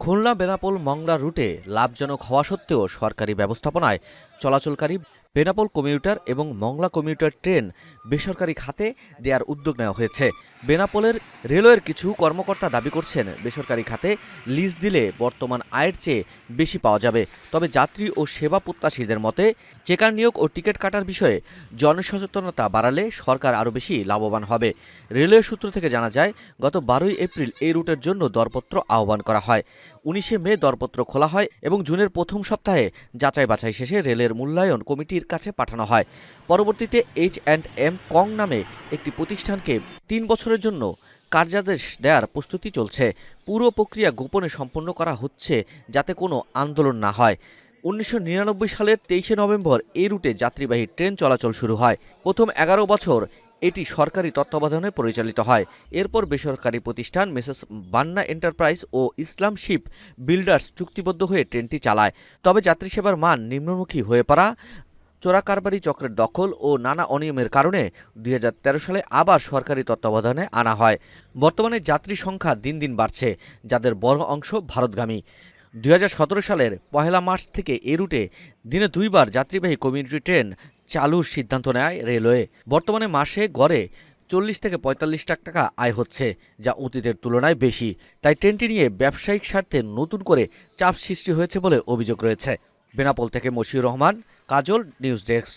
খুলনা বেনাপোল মংলা রুটে লাভজনক হওয়া সত্ত্বেও সরকারি ব্যবস্থাপনায় চলাচলকারী বেনাপোল কমিউটার এবং মংলা কমিউটার ট্রেন বেসরকারি খাতে দেওয়ার উদ্যোগ নেওয়া হয়েছে। বেনাপোলের রেলওয়ের কিছু কর্মকর্তা দাবি করছেন, বেসরকারি খাতে লিজ দিলে বর্তমান আয়ের চেয়ে বেশি পাওয়া যাবে। তবে যাত্রী ও সেবা প্রত্যাশীদের মতে, চেকার নিয়োগ ও টিকিট কাটার বিষয়ে জনসচেতনতা বাড়ালে সরকার আরও বেশি লাভবান হবে। রেলওয়ে সূত্র থেকে জানা যায়, গত বারোই এপ্রিল এই রুটের জন্য দরপত্র আহ্বান করা হয়। উনিশে মে দরপত্র খোলা হয় এবং জুনের প্রথম সপ্তাহে যাচাই বাছাই শেষে রেলের মূল্যায়ন কমিটির কাছে পাঠানো হয়। পরবর্তীতে এইচ অ্যান্ড এম কং নামে একটি প্রতিষ্ঠানকে তিন বছরের জন্য কার্যাদেশ দেওয়ার প্রস্তুতি চলছে। পুরো প্রক্রিয়া গোপনে সম্পন্ন করা হচ্ছে যাতে কোনো আন্দোলন না হয়। উনিশশো নিরানব্বই সালের তেইশে নভেম্বর এই রুটে যাত্রীবাহী ট্রেন চলাচল শুরু হয়। প্রথম এগারো বছর এটি সরকারি তত্ত্বাবধানে পরিচালিত হয়। এরপর বেসরকারি প্রতিষ্ঠান মিসেস বান্না এন্টারপ্রাইজ ও ইসলাম শিপ বিল্ডার্স চুক্তিবদ্ধ হয়ে ট্রেনটি চালায়। তবে যাত্রী সেবার মান নিম্নমুখী হয়ে পড়া, চোরাকারবারি চক্রের দখল ও নানা অনিয়মের কারণে দুই হাজার তেরো সালে আবার সরকারি তত্ত্বাবধানে আনা হয়। বর্তমানে যাত্রী সংখ্যা দিন দিন বাড়ছে, যাদের বড় অংশ ভারতগামী। দুই হাজার সতেরো সালের পহেলা মার্চ থেকে এ রুটে দিনে দুইবার যাত্রীবাহী কমিউনিটি ট্রেন চালুর সিদ্ধান্ত নেয় রেলওয়ে। বর্তমানে মাসে গড়ে চল্লিশ থেকে পঁয়তাল্লিশ লাখ টাকা আয় হচ্ছে, যা অতীতের তুলনায় বেশি। তাই ট্রেনটি নিয়ে ব্যবসায়িক স্বার্থে নতুন করে চাপ সৃষ্টি হয়েছে বলে অভিযোগ রয়েছে। বেনাপোল থেকে মশিউর রহমান, কাজল, নিউজ ডেস্ক।